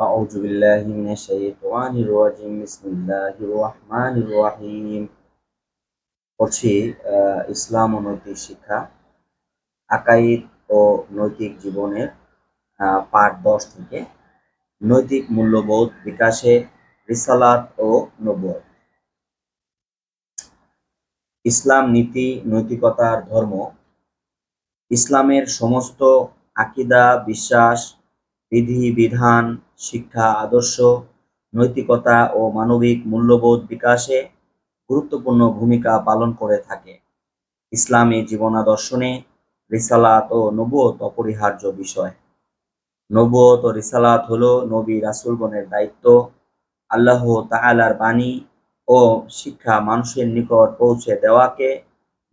أعوذ بالله من الشيطان الرجيم بسم الله الرحمن الرحيم পড়ছি আহ, ইসলাম ও নৈতিক শিক্ষা আকাইদ ও নৈতিক জীবনের আহ, পাঠ দশ থেকে নৈতিক মূল্যবোধ বিকাশে রিসালাত ও নবুয়ত ইসলাম নীতি নৈতিকতার ধর্ম ইসলামের সমস্ত আকিদা বিশ্বাস বিধি, বিধান, শিক্ষা, আদর্শ, নৈতিকতা ও মানবিক মূল্যবোধ বিকাশে গুরুত্বপূর্ণ ভূমিকা পালন করে থাকে। ইসলামী জীবনাদর্শনে রিসালাত ও নবুয়ত অপরিহার্য বিষয়। নবুয়ত ও রিসালাত হলো নবী রাসূলগণের দায়িত্ব, আল্লাহ তাআলার বাণী ও শিক্ষা মানুষের নিকট পৌঁছে দেওয়াকে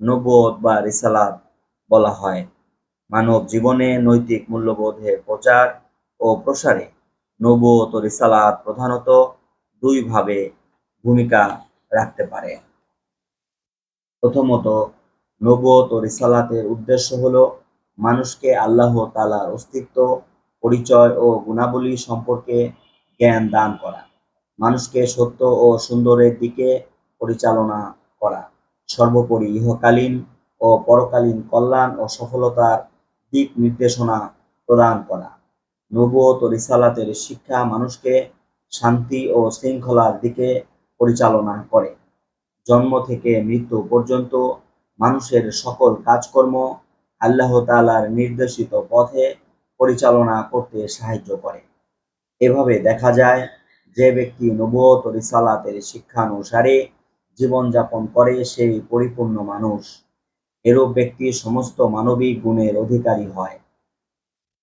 নবুয়ত বা রিসালাত বলা হয়। মানব জীবনে নৈতিক মূল্যবোধের প্রচার ও প্রসারে। নবুয়ত ও রিসালাত প্রধানত দুইভাবে ভূমিকা রাখতে পারে। প্রথমত নবুয়ত ও রিসালাতের উদ্দেশ্য হলো মানুষকে আল্লাহ তাআলার অস্তিত্ব, পরিচয় ও গুণাবলী সম্পর্কে জ্ঞান দান করা, মানুষকে সত্য ও সুন্দরের দিকে পরিচালনা করা, সর্বোপরি ইহকালীন ও পরকালীন কল্যাণ ও সফলতার দিক নির্দেশনা প্রদান করা। নবুয়ত ও রিসালাতের শিক্ষা মানুষকে শান্তি ও শৃঙ্খলার দিকে পরিচালনা করে। জন্ম থেকে মৃত্যু পর্যন্ত মানুষের সকল কাজকর্ম আল্লাহ তাআলার নির্দেশিত পথে পরিচালনা করতে সাহায্য করে। এভাবে দেখা যায় যে ব্যক্তি নবুয়ত ও রিসালাতের শিক্ষানুসারে জীবনযাপন করে, সেই পরিপূর্ণ মানুষ। এরূপ ব্যক্তি সমস্ত মানবিক গুণের অধিকারী হয়।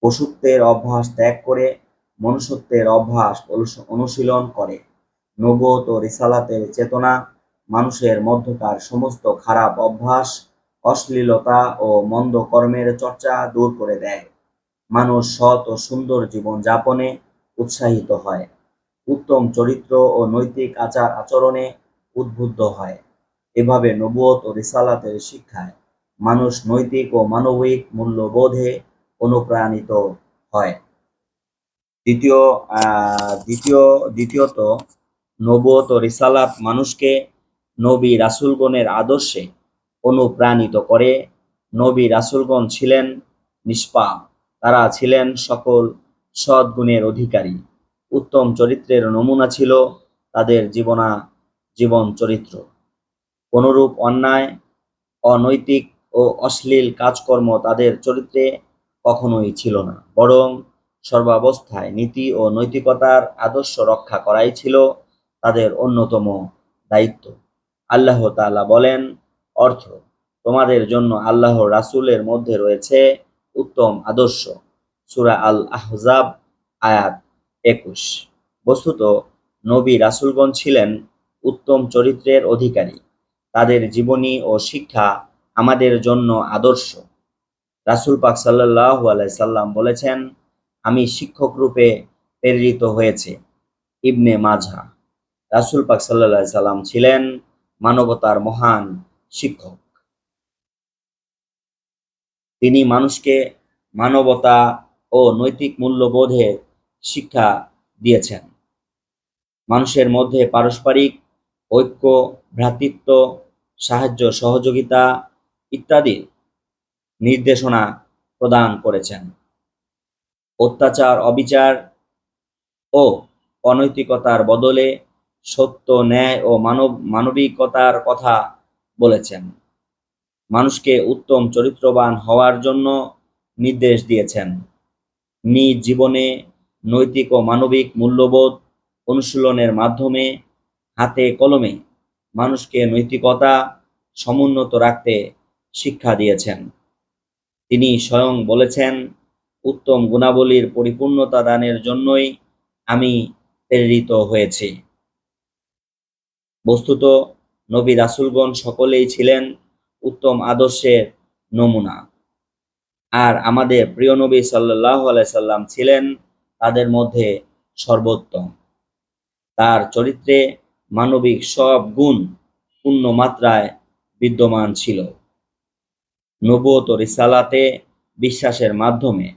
পশুত্বের অভ্যাস ত্যাগ করে মনুষ্যত্বের অভ্যাস অনুশীলন করে। নবত ও রিসালাতের চেতনা, মানুষের মধ্যকার সমস্ত খারাপ অভ্যাস, অশ্লীলতা ও মন্দ কর্মের চর্চা দূর করে দেয়। মানুষ সৎ ও সুন্দর জীবন যাপনে উৎসাহিত হয়। উত্তম চরিত্র ও নৈতিক আচার আচরণে উদ্বুদ্ধ হয়। এভাবে নবুয়ত ও রিসালাতের শিক্ষায় মানুষ নৈতিক ও মানবিক মূল্যবোধে অনুপ্রাণিত হয়। দ্বিতীয় দ্বিতীয়, দ্বিতীয়ত নবত রিসালাত মানুষকে নবী রাসুলগণের আদর্শে অনুপ্রাণিত করে। নবী রাসুলগণ ছিলেন নিষ্পাপ। তারা ছিলেন সকল সদ্গুণের অধিকারী। উত্তম চরিত্রের নমুনা ছিল তাদের জীবনা, জীবন চরিত্র। কোনরূপ অন্যায়, অনৈতিক ও অশ্লীল কাজকর্ম তাদের চরিত্রে কখনোই ছিল না। বরং সর্বাবস্থায় নীতি ও নৈতিকতার আদর্শ রক্ষা করাই ছিল তাদের অন্যতম দায়িত্ব। আল্লাহ তালা বলেন, অর্থ তোমাদের জন্য আল্লাহ রাসূলের মধ্যে রয়েছে উত্তম আদর্শ। সুরা আল আহজাব আয়াত একুশ। বস্তুত, নবী রাসূলগণ ছিলেন উত্তম চরিত্রের অধিকারী। তাদের জীবনী ও শিক্ষা আমাদের জন্য আদর্শ। রাসূল পাক সাল্লাল্লাহু আলাইহি সাল্লাম বলেছেন, আমি শিক্ষক রূপে প্রেরিত হয়েছে। ইবনে মাঝা রাসুল পাক আলাইহি সাল্লাম ছিলেন মানবতার মহান শিক্ষক। তিনি মানুষকে মানবতা ও নৈতিক মূল্যবোধের শিক্ষা দিয়েছেন। মানুষের মধ্যে পারস্পরিক ঐক্য, ভ্রাতৃত্ব, সাহায্য, সহযোগিতা ইত্যাদি নির্দেশনা প্রদান করেছেন। অত্যাচার, অবিচার ও অনৈতিকতার বদলে সত্য, ন্যায় ও মানব, মানবিকতার কথা বলেছেন। মানুষকে উত্তম, চরিত্রবান হওয়ার জন্য নির্দেশ দিয়েছেন। নিজ জীবনে নৈতিক ও মানবিক মূল্যবোধ অনুশীলনের মাধ্যমে হাতে কলমে মানুষকে নৈতিকতা সমুন্নত রাখতে শিক্ষা দিয়েছেন। তিনি স্বয়ং বলেছেন, উত্তম গুণাবলীর পরিপূর্ণতা দানের জন্যই আমি প্রেরিত হয়েছি। বস্তুত, নবী রাসুলগণ সকলেই ছিলেন উত্তম আদর্শের নমুনা। আর আমাদের প্রিয় নবী আলাইহি সাল্লাম ছিলেন তাদের মধ্যে সর্বোত্তম। তার চরিত্রে মানবিক সব গুণ পূর্ণ মাত্রায় বিদ্যমান ছিল। নবুয়ত রিসালাতে বিশ্বাসের মাধ্যমে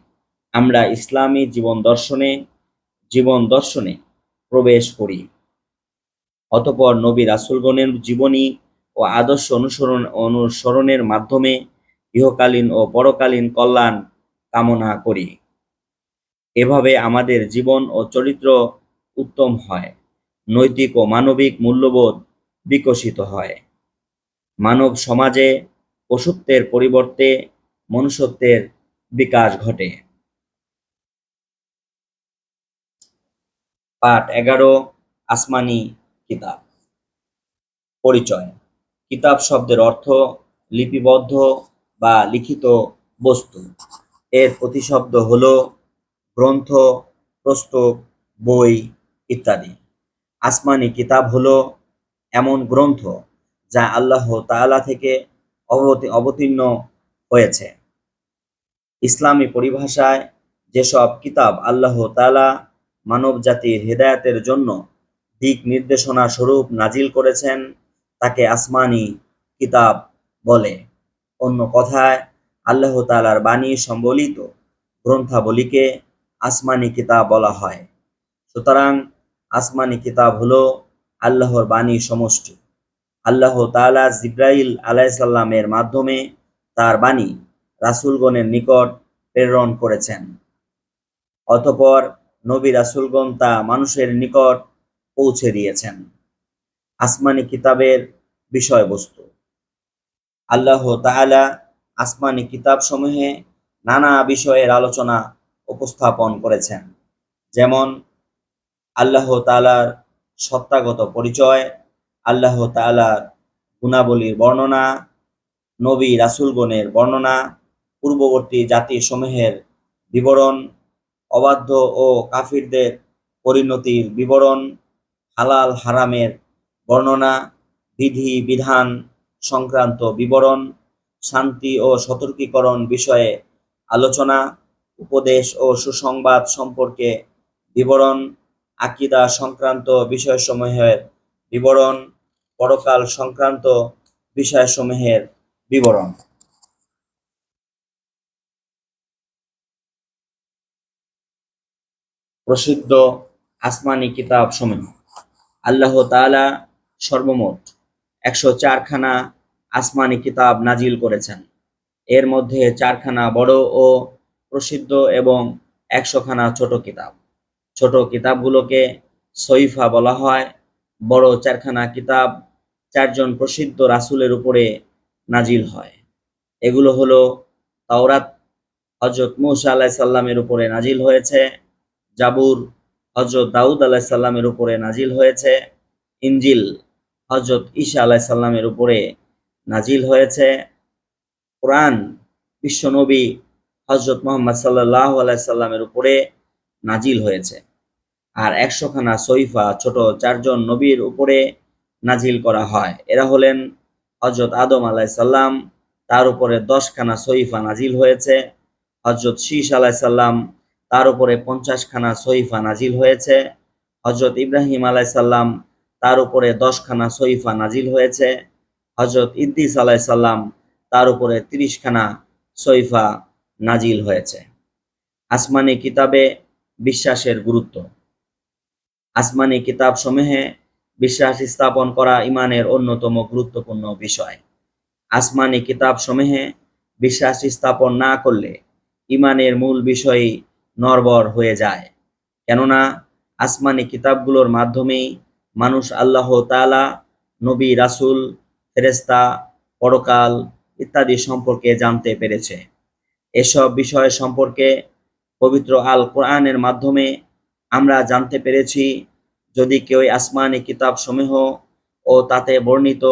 আমরা ইসলামী জীবন দর্শনে জীবন দর্শনে প্রবেশ করি। অতপর নবী রাসুলগণের জীবনী ও আদর্শ অনুসরণ, অনুসরণের মাধ্যমে ইহকালীন ও পরকালীন কল্যাণ কামনা করি। এভাবে আমাদের জীবন ও চরিত্র উত্তম হয়, নৈতিক ও মানবিক মূল্যবোধ বিকশিত হয়। মানব সমাজে পশুত্বের পরিবর্তে মনুষ্যত্বের বিকাশ ঘটে। পাঠ এগারো, আসমানি কিতাব। পরিচয়। কিতাব শব্দের অর্থ লিপিবদ্ধ বা লিখিত বস্তু। এর প্রতিশব্দ হল গ্রন্থ, পুস্তক, বই ইত্যাদি। আসমানি কিতাব হলো এমন গ্রন্থ যা আল্লাহ তাআলা থেকে অবতীর্ণ হয়েছে। ইসলামী পরিভাষায় যেসব কিতাব আল্লাহ তাআলা মানব জাতির হেদায়াতের জন্য দিক নির্দেশনা স্বরূপ নাজিল করেছেন, তাকে আসমানি কিতাব বলে। অন্য কথায়, আল্লাহ তাআলার বাণী সম্বলিত গ্রন্থাবলীকে আসমানি কিতাব বলা হয়। সুতরাং আসমানি কিতাব হলো আল্লাহর বাণী সমষ্টি। আল্লাহ তাআলা জিব্রাইল আলাইসাল্লামের মাধ্যমে তার বাণী রাসূলগণের নিকট প্রেরণ করেছেন। অতঃপর নবী রাসুলগণ তা মানুষের নিকট পৌঁছে দিয়েছেন। আসমানি কিতাবের বিষয়বস্তু। আল্লাহ তাআলা আসমানি কিতাবসমূহে নানা বিষয়ের আলোচনা উপস্থাপন করেছেন। যেমন আল্লাহ তাআলার সত্তাগত পরিচয় আল্লাহ তাআলার গুণাবলীর বর্ণনা, নবী রাসূলগণের বর্ণনা, পূর্ববর্তী জাতিসমূহের বিবরণ, অবাধ্য ও কাফিরদের পরিণতির বিবরণ, হালাল হারামের বর্ণনা, বিধি, বিধান সংক্রান্ত বিবরণ, শান্তি ও সতর্কীকরণ বিষয়ে আলোচনা, উপদেশ ও সুসংবাদ সম্পর্কে বিবরণ, আকিদা সংক্রান্ত বিষয়সমূহের বিবরণ, পরকাল সংক্রান্ত বিষয়সমূহের বিবরণ। প্রসিদ্ধ আসমানি কিতাব সমূহ আল্লাহ তাআলা সর্বমোট একশো চারখানা আসমানি কিতাব নাজিল করেছেন। এর মধ্যে চারখানা বড় ও প্রসিদ্ধ এবং একশোখানা ছোট কিতাব। ছোট কিতাবগুলোকে সইফা বলা হয়। বড় চারখানা কিতাব, চারজন প্রসিদ্ধ রাসুলের উপরে নাজিল হয়। এগুলো হলো তাওরাত হজরত মূসা আলাইহিস সালামের উপরে নাজিল হয়েছে, জাবুর হজরত দাউদ আলাইহিস সালামের উপরে নাজিল হয়েছে ইঞ্জিল হজরত ঈশা আলাইহিস সালামের উপরে নাজিল হয়েছে। কোরআন বিশ্বনবী হজরত মোহাম্মদ সাল্লাহ আলাইহিস সাল্লামের উপরে নাজিল হয়েছে। আর একশোখানা সৈফা ছোট চারজন নবীর উপরে নাজিল করা হয়। এরা হলেন হজরত আদম আলাইসাল্লাম তার উপরে দশখানা সৈফা নাজিল হয়েছে। হজরত শীষ আলাইসাল্লাম তার উপরে পঞ্চাশখানা সৈফা নাজিল হয়েছে। হজরত ইব্রাহিম আলাইসাল্লাম তার উপরে দশখানা সৈফা নাজিল হয়েছে। হজরত ইদ্দিস আলাইসাল্লাম তার উপরে তিরিশখানা সৈফা নাজিল হয়েছে। আসমানি কিতাবে বিশ্বাসের গুরুত্ব। আসমানি কিতাব সমূহে বিশ্বাস স্থাপন করা ইমানের অন্যতম গুরুত্বপূর্ণ বিষয়। আসমানি কিতাব সমূহে বিশ্বাস স্থাপন না করলে ইমানের মূল বিষয়ই নরবর হয়ে যায়। কেননা, আসমানি কিতাবগুলোর মাধ্যমেই মানুষ আল্লাহ তাআলা, নবী, রাসুল ফেরেস্তা পরকাল ইত্যাদি সম্পর্কে জানতে পেরেছে। এসব বিষয় সম্পর্কে পবিত্র আল কোরআনের মাধ্যমে আমরা জানতে পেরেছি, যদি কেউ আসমানি কিতাব সমূহ ও তাতে বর্ণিত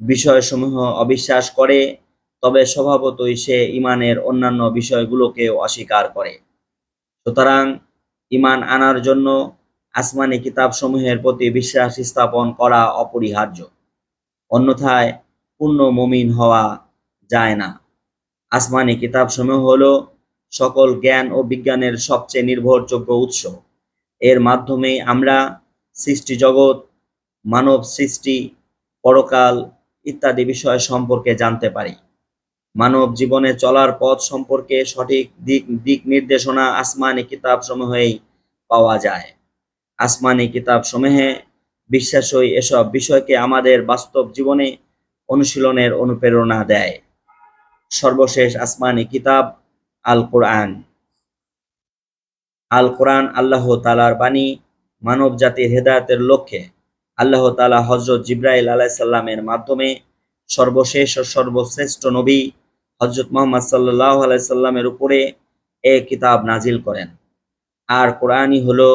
বিষয়সমূহ অবিশ্বাস করে, তবে স্বভাবতই সে ইমানের অন্যান্য বিষয়গুলোকেও অস্বীকার করে। সুতরাং ইমান আনার জন্য আসমানি কিতাবসমূহের প্রতি বিশ্বাস স্থাপন করা অপরিহার্য। অন্যথায় পূর্ণ মমিন হওয়া যায় না। আসমানি কিতাবসমূহ হল সকল জ্ঞান ও বিজ্ঞানের সবচেয়ে নির্ভরযোগ্য উৎস। এর মাধ্যমে আমরা সৃষ্টি জগৎ, মানব সৃষ্টি, পরকাল ইত্যাদি বিষয় সম্পর্কে জানতে পারি। মানব জীবনে চলার পথ সম্পর্কে সঠিক দিক দিক নির্দেশনা আসমানি কিতাব সমূহেই পাওয়া যায়। আসমানি কিতাব সমূহে বিশ্বাসই এসব বিষয়কে আমাদের বাস্তব জীবনে অনুশীলনের অনুপ্রেরণা দেয়। সর্বশেষ আসমানি কিতাব আল কোরআন আল কোরআন আল্লাহ তালার বাণী মানব জাতির হেদায়তের লক্ষ্যে আল্লাহ তালা হজরত জিব্রাইল আলাইসাল্লামের মাধ্যমে সর্বশেষ ও সর্বশ্রেষ্ঠ নবী হজরত মোহাম্মদ সাল্লাহ আলাইসাল্লামের উপরে এ কিতাব নাজিল করেন। আর কোরআনই হলো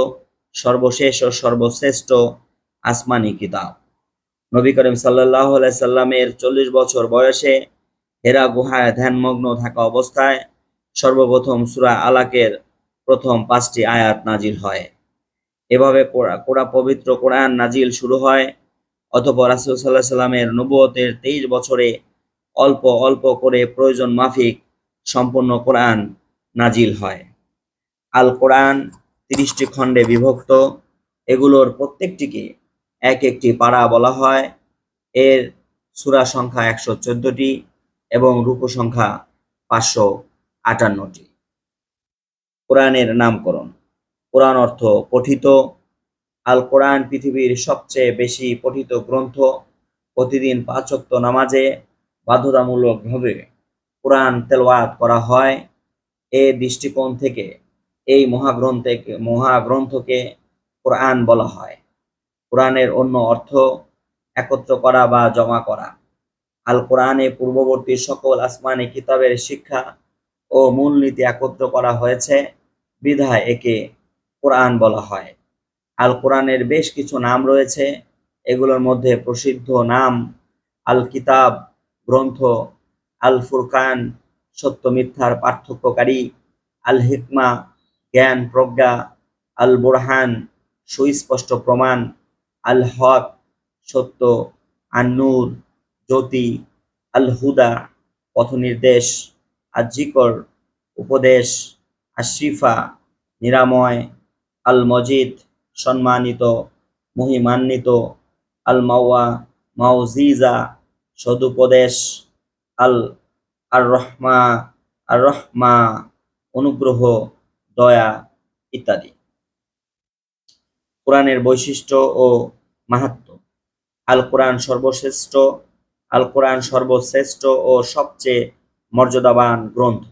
সর্বশেষ ও সর্বশ্রেষ্ঠ আসমানি কিতাব। নবী করিম সাল্লাহ আলাইসাল্লামের চল্লিশ বছর বয়সে হেরা গুহায় ধ্যানমগ্ন থাকা অবস্থায় সর্বপ্রথম সুরা আলাকের প্রথম পাঁচটি আয়াত নাজিল হয়। এভাবে কোরা পবিত্র কোরআন নাজিল শুরু হয়, অতপর রাসুল সাল্লাহ সাল্লামের নবুয়তের তেইশ বছরে অল্প অল্প করে প্রয়োজন মাফিক সম্পূর্ণ কোরআন নাজিল হয়। আল কোরআন তিরিশটি খণ্ডে বিভক্ত, এগুলোর প্রত্যেকটিকে এক একটি পাড়া বলা হয়। এর সূরা সংখ্যা একশো চোদ্দটি এবং রূপ সংখ্যা পাঁচশো আটান্নটি। কোরআনের নামকরণ। কোরআন অর্থ পঠিত। আল কোরআন পৃথিবীর সবচেয়ে বেশি পঠিত গ্রন্থ। প্রতিদিন পাঁচক্ত নামাজে বাধ্যতামূলকভাবে কোরআন তেলাওয়াত করা হয়। এ দৃষ্টিকোণ থেকে এই মহাগ্রন্থে, মহাগ্রন্থকে কোরআন বলা হয়। কোরআনের অন্য অর্থ একত্র করা বা জমা করা। আল কোরআনে পূর্ববর্তী সকল আসমানি কিতাবের শিক্ষা ও মূলনীতি একত্র করা হয়েছে। বিধায় একে কোরআন বলা হয়। আল কোরআনের বেশ কিছু নাম রয়েছে। এগুলোর মধ্যে প্রসিদ্ধ নাম আল কিতাব, গ্রন্থ, আল ফুরকান, সত্য মিথ্যার পার্থক্যকারী, আল হিকমা, জ্ঞান প্রজ্ঞা, আল বোরহান, সুস্পষ্ট প্রমাণ, আল হক, সত্য আন্নুর জ্যোতি, আল হুদা, পথনির্দেশ। আজিকর উপদেশ, আশরিফা, নিরাময় আল মজিদ সম্মানিত, মহিমান্বিত আল মাওয়া মাউজিজা সদুপদেশ আল আর রহমা আর রহমা অনুগ্রহ, দয়া ইত্যাদি। কোরআনের বৈশিষ্ট্য ও মাহাত্ম। আল কোরআন সর্বশ্রেষ্ঠ আল কোরআন সর্বশ্রেষ্ঠ ও সবচেয়ে মর্যাদাবান গ্রন্থ।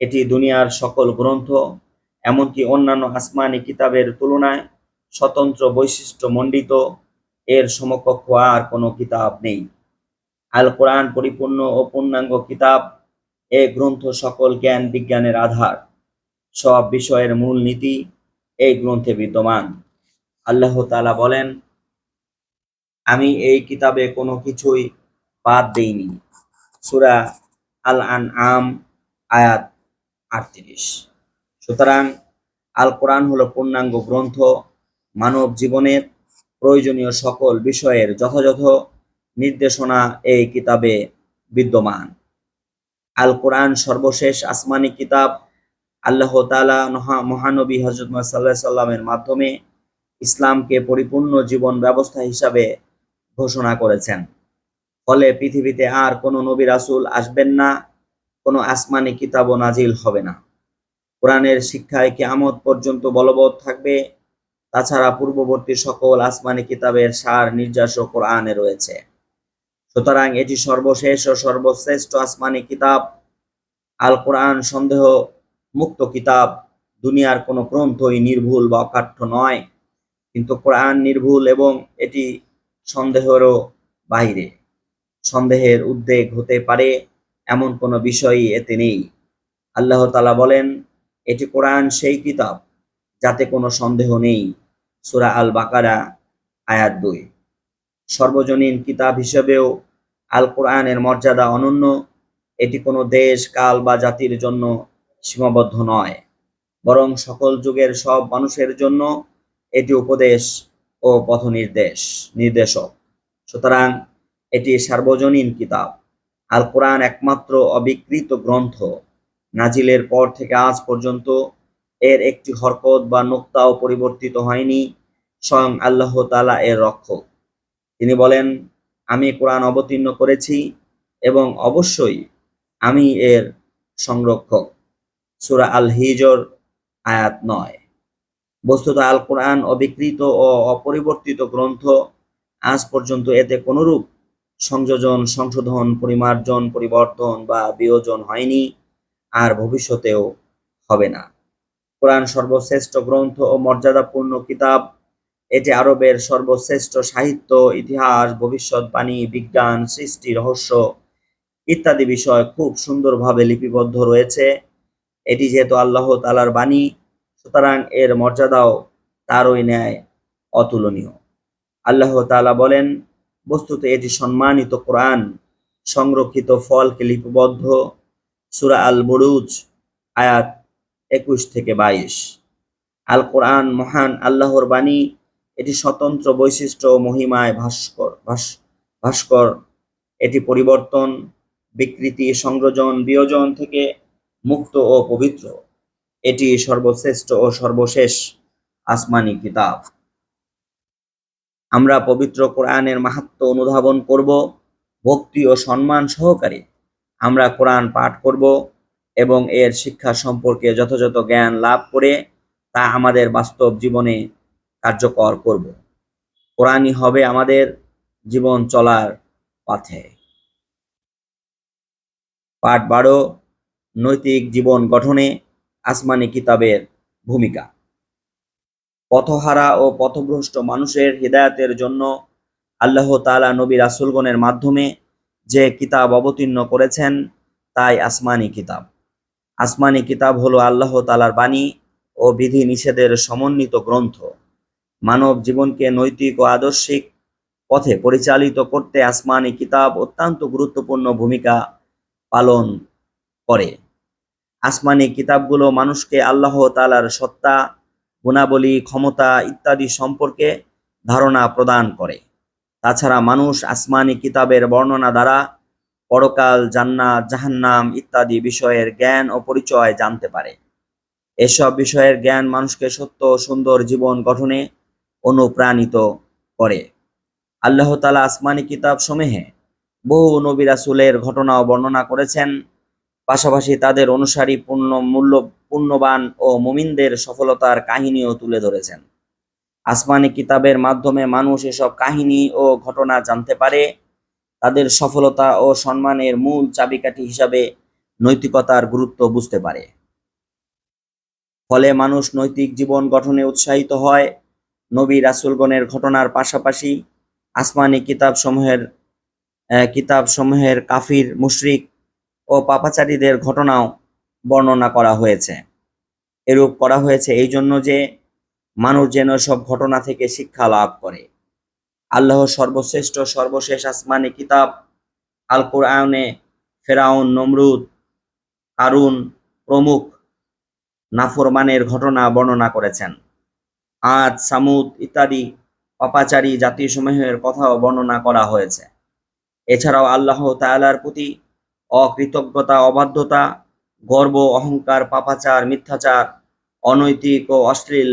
এটি দুনিয়ার সকল গ্রন্থ, এমনকি অন্যান্য আসমানি কিতাবের তুলনায় স্বতন্ত্র বৈশিষ্ট্য মণ্ডিত, এর সমকক্ষ আর কোনো কিতাব নেই। আল কোরআন পরিপূর্ণ ও পূর্ণাঙ্গ কিতাব, এ গ্রন্থ সকল জ্ঞান বিজ্ঞানের আধার। সব বিষয়ের মূল নীতি এই গ্রন্থে বিদ্যমান। আল্লাহ তালা বলেন, আমি এই কিতাবে কোনো কিছুই বাদ দেইনি। সুরা আল আন আম আয়াত আটত্রিশ। সুতরাং আল কোরআন হলো পূর্ণাঙ্গ গ্রন্থ, মানব জীবনের প্রয়োজনীয় সকল বিষয়ের যথাযথ নির্দেশনা এই কিতাবে বিদ্যমান। আল কোরআন সর্বশেষ আসমানি কিতাব আল্লাহ তালা মহানবী হজরত সাল্লাহ সাল্লামের মাধ্যমে ইসলামকে পরিপূর্ণ জীবন ব্যবস্থা হিসাবে ঘোষণা করেছেন। ফলে পৃথিবীতে আর কোনো নবী রাসুল আসবেন না, কোনো আসমানি কিতাবও নাজিল হবে না। কোরআনের শিক্ষায় কেয়ামত পর্যন্ত বলবৎ থাকবে, তাছাড়া পূর্ববর্তী সকল আসমানি কিতাবের সার নির্যাস কোরআনে রয়েছে। সুতরাং এটি সর্বশেষ ও সর্বশ্রেষ্ঠ আসমানি কিতাব। আল কোরআন সন্দেহ মুক্ত কিতাব, দুনিয়ার কোনো গ্রন্থই নির্ভুল বা অকাঠ্য নয়, কিন্তু কোরআন নির্ভুল এবং এটি সন্দেহেরও বাইরে। সন্দেহের উদ্বেগ হতে পারে, এমন কোনো বিষয়ই এতে নেই। আল্লাহ তালা বলেন, এটি কোরআন, সেই কিতাব, যাতে কোনো সন্দেহ নেই। সুরা আল বাকারা আয়াত দুই। সর্বজনীন কিতাব হিসেবেও আল কোরআনের মর্যাদা অনন্য। এটি কোনো দেশ, কাল বা জাতির জন্য সীমাবদ্ধ নয়। বরং সকল যুগের সব মানুষের জন্য এটি উপদেশ ও পথ নির্দেশ নির্দেশক। সুতরাং এটি সার্বজনীন কিতাব। আল কোরআন একমাত্র অবিকৃত গ্রন্থ। নাজিলের পর থেকে আজ পর্যন্ত এর একটি হরকত বা নোক্তাও পরিবর্তিত হয়নি, স্বয়ং আল্লাহ তালা এর রক্ষক। তিনি বলেন, আমি কোরআন অবতীর্ণ করেছি এবং অবশ্যই আমি এর সংরক্ষক। সুরা আল হিজর, আয়াত নয়। বস্তুত আল কোরআন অবিকৃত ও অপরিবর্তিত গ্রন্থ আজ পর্যন্ত এতে কোনরূপ সংযোজন, সংশোধন, পরিমার্জন, পরিবর্তন বা বিয়োজন হয়নি আর ভবিষ্যতেও হবে না। কোরআন সর্বশ্রেষ্ঠ গ্রন্থ ও মর্যাদাপূর্ণ কিতাব। এটি আরবের সর্বশ্রেষ্ঠ সাহিত্য, ইতিহাস ভবিষ্যৎবাণী বিজ্ঞান, সৃষ্টি, রহস্য ইত্যাদি বিষয় খুব সুন্দরভাবে লিপিবদ্ধ রয়েছে। এটি যেহেতু আল্লাহ তালার বাণী, সুতরাং এর মর্যাদাও তারই ন্যায় অতুলনীয়। আল্লাহ তালা বলেন বস্তুত এটি সম্মানিত কোরআন, সংরক্ষিত ফলকে লিপিবদ্ধ, সুরা আল বুরুজ আয়াত একুশ থেকে বাইশ। আল কোরআন মহান আল্লাহর বাণী, এটি স্বতন্ত্র বৈশিষ্ট্য মহিমায় ভাস্কর, ভাস- ভাস্কর। এটি পরিবর্তন, বিকৃতি, সংযোজন, বিয়োজন থেকে মুক্ত ও পবিত্র। এটি সর্বশ্রেষ্ঠ ও সর্বশেষ আসমানি কিতাব। আমরা পবিত্র কোরআনের মাহাত্ম অনুধাবন করব, ভক্তি ও সম্মান সহকারে আমরা কোরআন পাঠ করব এবং এর শিক্ষা সম্পর্কে যথাযথ জ্ঞান লাভ করে তা আমাদের বাস্তব জীবনে কার্যকর করব। কোরআনই হবে আমাদের জীবন চলার পথে। পাঠ বারো, নৈতিক জীবন গঠনে আসমানি কিতাবের ভূমিকা। পথহারা ও পথভ্রষ্ট মানুষের হৃদায়তের জন্য আল্লাহ তালা নবী রাসুলগণের মাধ্যমে যে কিতাব অবতীর্ণ করেছেন, তাই আসমানি কিতাব। আসমানি কিতাব হলো আল্লাহ তালার বাণী ও বিধি নিষেধের সমন্বিত গ্রন্থ। মানব জীবনকে নৈতিক ও আদর্শিক পথে পরিচালিত করতে আসমানি কিতাব অত্যন্ত গুরুত্বপূর্ণ ভূমিকা পালন করে। আসমানি কিতাবগুলো মানুষকে আল্লাহ তালার সত্তা গুণাবলী, ক্ষমতা ইত্যাদি সম্পর্কে ধারণা প্রদান করে। তাছাড়া মানুষ আসমানি কিতাবের বর্ণনা দ্বারা পরকাল, জান্নাত, জাহান্নাম ইত্যাদি বিষয়ের জ্ঞান ও পরিচয় জানতে পারে। এসব বিষয়ের জ্ঞান মানুষকে সত্য সুন্দর জীবন গঠনে অনুপ্রাণিত করে। আল্লাহ তালা আসমানি কিতাব সমূহে বহু নবী রাসূলের ঘটনাও বর্ণনা করেছেন। পাশাপাশি তাদের অনুসারী পূর্ণ মূল্য পুণ্যবান ও মুমিনদের সফলতার কাহিনীও তুলে ধরেছেন। আসমানি কিতাবের মাধ্যমে মানুষ এসব কাহিনী ও ঘটনা জানতে পারে। তাদের সফলতা ও সম্মানের মূল চাবিকাঠি হিসাবে নৈতিকতার গুরুত্ব বুঝতে পারে। ফলে মানুষ নৈতিক জীবন গঠনে উৎসাহিত হয়। নবী রাসূলগণের ঘটনার পাশাপাশি আসমানি কিতাব সমূহের কিতাব সমূহের কাফির, মুশরিক ও পাপাচারীদের ঘটনাও বর্ণনা করা হয়েছে। এরূপ করা হয়েছে এই জন্য যে মানুষ যেন সব ঘটনা থেকে শিক্ষা লাভ করে। আল্লাহ সর্বশ্রেষ্ঠ, সর্বশেষ আসমানি কিতাব আল কোরআনে ফেরাউন, নমরুদ, হারুন প্রমুখ নাফরমানের ঘটনা বর্ণনা করেছেন। আজ সামুদ ইত্যাদি পাপাচারী জাতিসমূহের কথাও বর্ণনা করা হয়েছে। এছাড়াও আল্লাহ তাআলার প্রতি অকৃতজ্ঞতা, অবাধ্যতা, গর্ব, অহংকার, পাপাচার, মিথ্যাচার, অনৈতিক ও অশ্লীল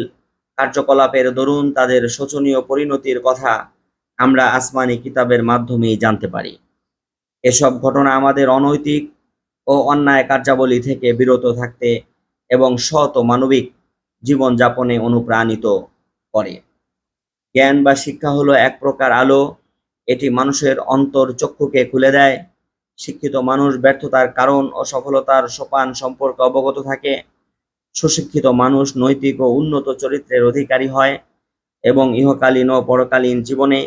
কার্যকলাপের দরুন তাদের শোচনীয় পরিণতির কথা আমরা আসমানি কিতাবের মাধ্যমেই জানতে পারি। এসব ঘটনা আমাদের অনৈতিক ও অন্যায় কার্যাবলী থেকে বিরত থাকতে এবং সৎ ও মানবিক জীবনযাপনে অনুপ্রাণিত করে। জ্ঞান বা শিক্ষা হলো এক প্রকার আলো, এটি মানুষের অন্তর চক্ষুকে খুলে দেয় শিক্ষিত মানুষ, ব্যর্থতার কারণ ও সফলতার সোপান সম্পর্কে অবগত থাকে। সুশিক্ষিত মানুষ নৈতিক ও উন্নত চরিত্রের অধিকারী হয় এবং ইহকালীন ও পরকালীন জীবনে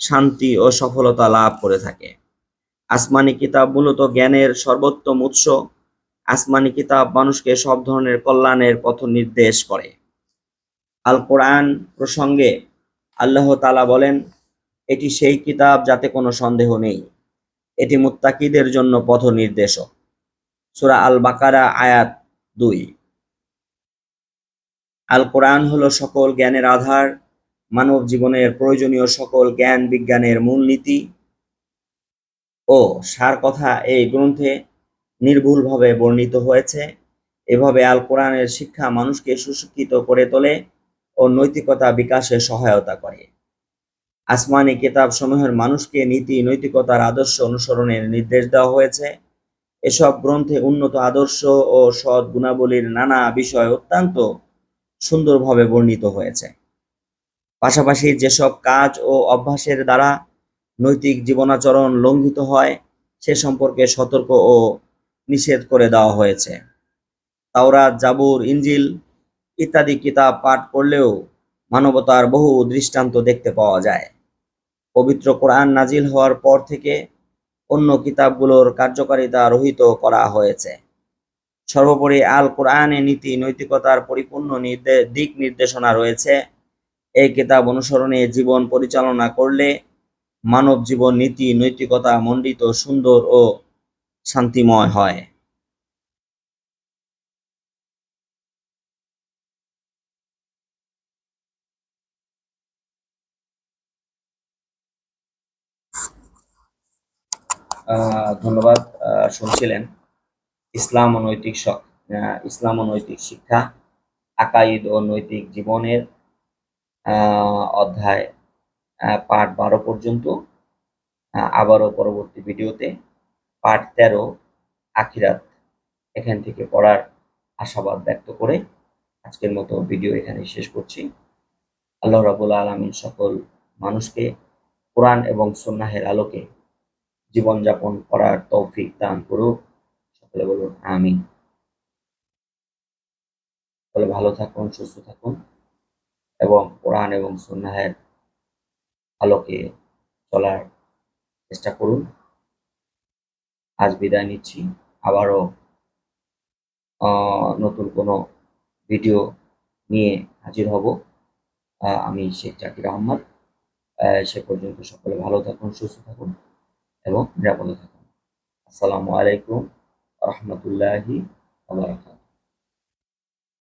শান্তি ও সফলতা লাভ করে থাকে। আসমানি কিতাব মূলত জ্ঞানের সর্বোত্তম উৎস। আসমানি কিতাব মানুষকে সব ধরনের কল্যাণের পথ নির্দেশ করে। আল কোরআন প্রসঙ্গে আল্লাহ তাআলা বলেন, এটি সেই কিতাব যাতে কোনো সন্দেহ নেই। এটি মুত্তাকিদের জন্য পথ নির্দেশক সূরা আল বাকারা আয়াত দুই। আল কোরআন হল সকল জ্ঞানের আধার, মানব জীবনের প্রয়োজনীয় সকল জ্ঞান বিজ্ঞানের মূলনীতি ও সার কথা এই গ্রন্থে নির্ভুলভাবে বর্ণিত হয়েছে। এভাবে আল কোরআনের শিক্ষা মানুষকে সুশিক্ষিত করে তোলে ও নৈতিকতা বিকাশে সহায়তা করে। আসমানি কিতাব সমূহের মানুষকে নীতি, নৈতিকতার আদর্শ অনুসরণের নির্দেশ দেওয়া হয়েছে। এসব গ্রন্থে উন্নত আদর্শ ও সৎ গুণাবলীর নানা বিষয় অত্যন্ত সুন্দরভাবে বর্ণিত হয়েছে। পাশাপাশি যেসব কাজ ও অভ্যাসের দ্বারা নৈতিক জীবনাচরণ লঙ্ঘিত হয়, সে সম্পর্কে সতর্ক ও নিষেধ করে দেওয়া হয়েছে। তাওরাত, জাবুর ইঞ্জিল ইত্যাদি কিতাব পাঠ করলেও মানবতার বহু দৃষ্টান্ত দেখতে পাওয়া যায়। পবিত্র কোরআন নাজিল হওয়ার পর থেকে অন্য কিতাবগুলোর কার্যকারিতা রহিত করা হয়েছে। সর্বোপরি আল কোরআনে নীতি, নৈতিকতার পরিপূর্ণ দিক নির্দেশনা রয়েছে। এই কিতাব অনুসরণে জীবন পরিচালনা করলে মানব জীবন নীতি, নৈতিকতা মণ্ডিত, সুন্দর ও শান্তিময় হয়। ধন্যবাদ শুনছিলেন। ইসলাম ও নৈতিক ইসলাম ও নৈতিক শিক্ষা, আকাইদ ও নৈতিক জীবনের অধ্যায় পাঠ বারো পর্যন্ত আবারও পরবর্তী ভিডিওতে পাঠ তেরো, আখিরাত, এখান থেকে পড়ার আশাবাদ ব্যক্ত করে আজকের মতো ভিডিও এখানে শেষ করছি। আল্লাহ রাবুল আলমিন সকল মানুষকে কোরআন এবং সন্ন্যাহের আলোকে জীবনযাপন করার তৌফিক দান করুক। সকলে বলুন আমি সকলে ভালো থাকুন সুস্থ থাকুন এবং কোরআন এবং সন্ন্যাহের আলোকে চলার চেষ্টা করুন। আজ বিদায় নিচ্ছি। আবারও নতুন কোনো ভিডিও নিয়ে হাজির হব। আমি শেখ জাকির আহমদ। আহ, সে পর্যন্ত সকলে ভালো থাকুন সুস্থ থাকুন। এবং নিরাপদে থাকুন। আসসালামু আলাইকুম রহমতুল্লাহি আবরাকাত